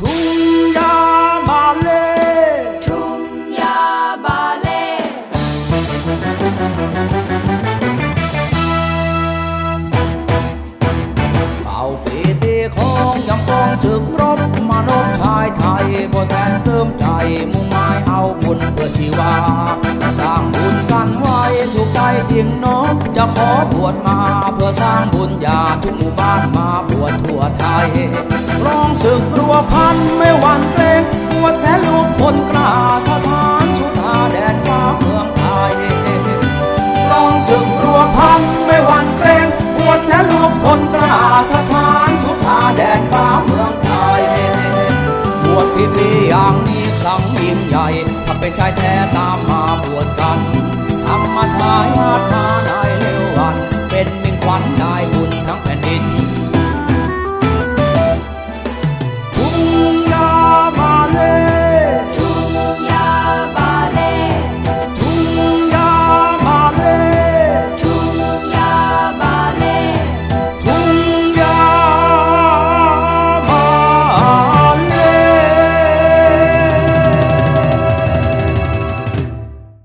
ทุ่งยาบาเล่ทุ่งยาบาเล่เป่าปีตีของยังคงถึกรบมนุษย์ชายไทยบ่แสนเติมใจมุ่งหมายเอาบุญเพื่อชีวา สร้างบุญกันไว้สุขใจเทียงนกจะขอบวชมาเพื่อสร้างบุญญาทุกหมู่บ้านมาบวชทั่วไทย ร้องศึกรัวพันไม่หวั่นเกรงบวชแสนลูกคนกล้าสถานสุธาแดนฟ้าเมืองไทยรองศึกรัวพันไม่หวั่นเกรงปวดแสนลูกคนกล้าสถานสุธาแดนฟ้าเมืองไทยบวชฟรีๆอย่างนี้ครั้งยิ่งใหญ่ถ้าเป็นชายแท้ตามมาบวชกันทำมาทายาทมา